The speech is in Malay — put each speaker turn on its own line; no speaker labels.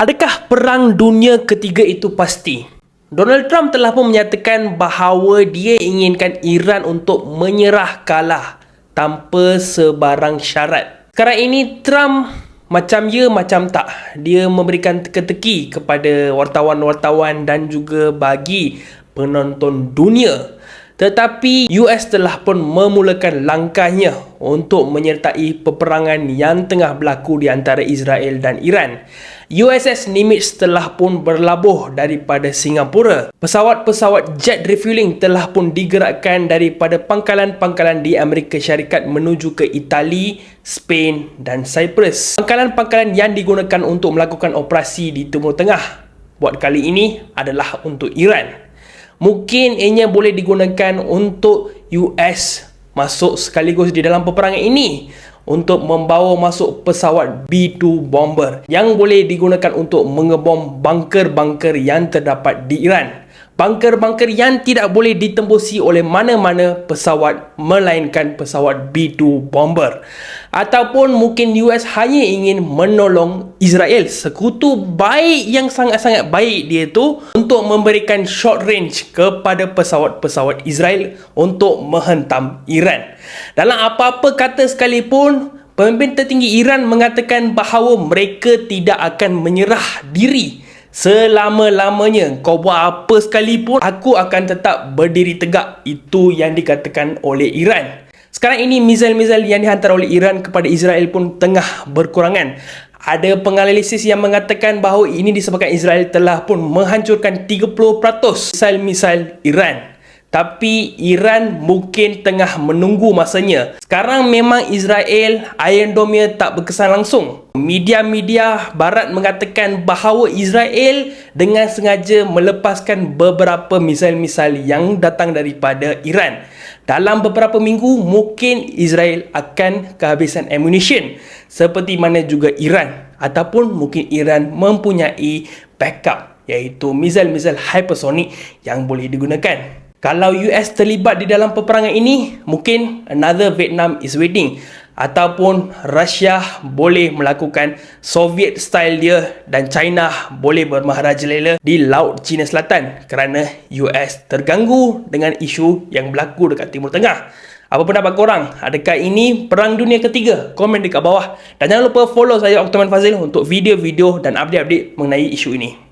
Adakah perang dunia ketiga itu pasti? Donald Trump telah pun menyatakan bahawa dia inginkan Iran untuk menyerah kalah tanpa sebarang syarat. Sekarang ini Trump macam ya macam tak. Dia memberikan teka-teki kepada wartawan-wartawan dan juga bagi penonton dunia. Tetapi US telah pun memulakan langkahnya untuk menyertai peperangan yang tengah berlaku di antara Israel dan Iran. USS Nimitz telah pun berlabuh daripada Singapura. Pesawat-pesawat jet refueling telah pun digerakkan daripada pangkalan-pangkalan di Amerika Syarikat menuju ke Itali, Spain dan Cyprus. Pangkalan-pangkalan yang digunakan untuk melakukan operasi di Timur Tengah buat kali ini adalah untuk Iran. Mungkin ianya boleh digunakan untuk US masuk sekaligus di dalam peperangan ini untuk membawa masuk pesawat B-2 bomber yang boleh digunakan untuk mengebom bunker-bunker yang terdapat di Iran. Bunker-bunker yang tidak boleh ditembusi oleh mana-mana pesawat melainkan pesawat B-2 bomber. Ataupun mungkin US hanya ingin menolong Israel sekutu baik yang sangat-sangat baik dia tu untuk memberikan short range kepada pesawat-pesawat Israel untuk menghentam Iran. Dalam apa-apa kata sekalipun, pemimpin tertinggi Iran mengatakan bahawa mereka tidak akan menyerah diri selama-lamanya kau buat apa sekalipun aku akan tetap berdiri tegak. Itu yang dikatakan oleh Iran. Sekarang ini mizal-mizal yang dihantar oleh Iran kepada Israel pun tengah berkurangan. Ada penganalisis yang mengatakan bahawa ini disebabkan Israel telah pun menghancurkan 30% misal-misal Iran tapi Iran mungkin tengah menunggu masanya. Sekarang memang Israel Iron Dome tak berkesan langsung. Media-media barat mengatakan bahawa Israel dengan sengaja melepaskan beberapa misal-misal yang datang daripada Iran. Dalam beberapa minggu mungkin Israel akan kehabisan ammunition seperti mana juga Iran ataupun mungkin Iran mempunyai backup iaitu misal-misal hypersonic yang boleh digunakan. Kalau US terlibat di dalam peperangan ini, mungkin another Vietnam is waiting. Ataupun Russia boleh melakukan Soviet style dia dan China boleh bermaharajalela di Laut Cina Selatan kerana US terganggu dengan isu yang berlaku dekat Timur Tengah. Apa pendapat korang? Adakah ini perang dunia ketiga? Komen dekat bawah. Dan jangan lupa follow saya Oktoman Fazil untuk video-video dan update-update mengenai isu ini.